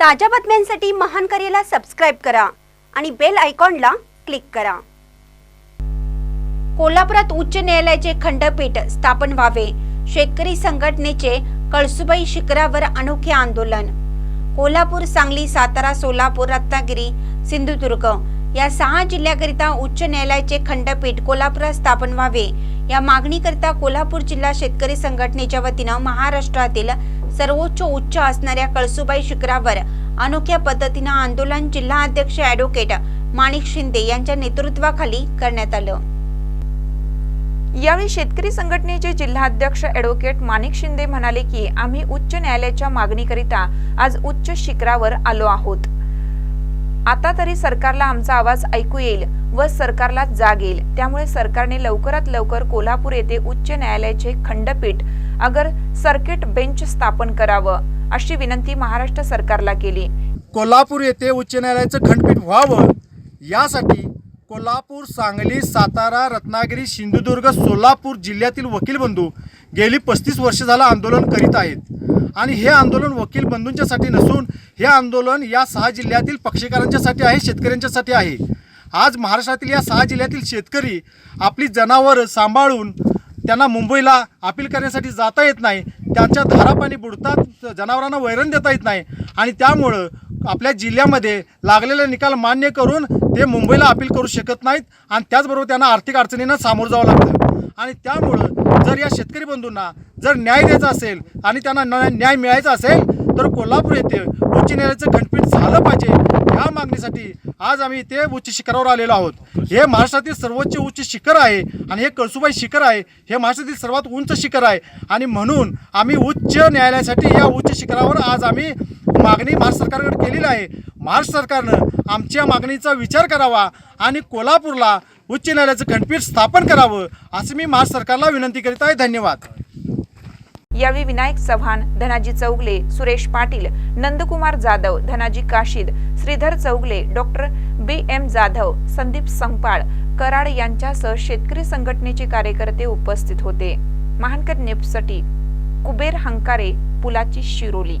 ताज्या बातम्यांसाठी महान करेला सबस्क्राईब करा आणि बेल आयकॉनला क्लिक करा. कोल्हापुरात उच्च न्यायालयाचे खंडपीठ स्थापन व्हावे. शेतकरी संघटनेचे कळसुबाई शिखरावर अनोखे आंदोलन. कोल्हापूर सांगली सातारा सोलापूर रत्नागिरी सिंधुदुर्ग या सहा जिल्ह्याकरिता उच्च न्यायालयाचे खंडपीठ कोल्हापुरात स्थापन व्हावे. या मागणीकरिता कोल्हापूर जिल्हा शेतकरी संघटनेच्या वतीनं महाराष्ट्रातील सर्वोच्च उच्च असणाऱ्या कळसुबाई शिखरावर अनोख्या पद्धतीनं आंदोलन जिल्हा अध्यक्ष ॲडव्होकेट माणिक शिंदे यांच्या नेतृत्वाखाली करण्यात आलं. यावेळी शेतकरी संघटनेचे जिल्हाध्यक्ष ॲडव्होकेट माणिक शिंदे म्हणाले की आम्ही उच्च न्यायालयाच्या मागणीकरिता आज उच्च शिखरावर आलो आहोत. आता तरी सरकारला आमचा आवाज ऐकू येईल व सरकारला जाग येईल. त्यामुळे सरकारने लवकरात लवकर कोल्हापूर येथे उच्च न्यायालयाचे खंडपीठ अगर सर्किट बेंच स्थापन करावं अशी विनंती महाराष्ट्र सरकारला केली. कोल्हापूर येथे उच्च न्यायालयाचं खंडपीठ व्हावं यासाठी कोल्हापूर सांगली सातारा रत्नागिरी सिंधुदुर्ग सोलापूर जिल्ह्यातील वकील बंधू गेली पस्तीस वर्ष झालं आंदोलन करीत आहेत. आणि हे आंदोलन वकील बंधूंच्यासाठी नसून हे आंदोलन या सहा जिल्ह्यातील पक्षकारांच्यासाठी आहे शेतकऱ्यांच्यासाठी आहे. आज महाराष्ट्रातील या सहा जिल्ह्यातील शेतकरी आपली जनावरं सांभाळून त्यांना मुंबईला अपील करण्यासाठी जाता येत नाही. त्यांच्या धारापाणी बुडतात जनावरांना वैरण देता येत नाही. आणि त्यामुळं आपल्या जिल्ह्यामध्ये लागलेले निकाल मान्य करून ते मुंबईला अपील करू शकत नाहीत. आणि त्याचबरोबर त्यांना आर्थिक अडचणींना सामोरं जावं लागतं. आणि त्यामुळं जर या शेतकरी बंधूंना जर न्याय द्यायचा असेल आणि त्यांना न्याय मिळायचा असेल तर कोल्हापूर येथे उच्च न्यायालयाचं खंडपीठ झालं पाहिजे. या मागणीसाठी आज आम्ही इथे उच्च शिखरावर आलेलो आहोत. हे महाराष्ट्रातील सर्वोच्च उच्च शिखर आहे आणि हे कळसुबाई शिखर आहे. हे महाराष्ट्रातील सर्वात उंच शिखर आहे. आणि म्हणून आम्ही उच्च न्यायालयासाठी या उच्च शिखरावर आज आम्ही मागणी महाराष्ट्र सरकारकडे केलेली आहे. महाराष्ट्र सरकारनं आमच्या मागणीचा विचार करावा आणि कोल्हापूरला उच्च न्यायालयाचं खंडपीठ स्थापन करावं असं मी महाराष्ट्र सरकारला विनंती करीत आहे. धन्यवाद. यावेळी Vinayak Chavan Dhanaji Chougule Suresh Patil Nandkumar Jadhav Dhanaji Kashid Shridhar Chougule doctor B M Jadhav Sandeep Sampal Karad यांच्यासह शेतकरी संघटनेचे कार्यकर्ते उपस्थित होते. महानकर नेपसाठी कुबेर हंकारे पुलाची शिरोली.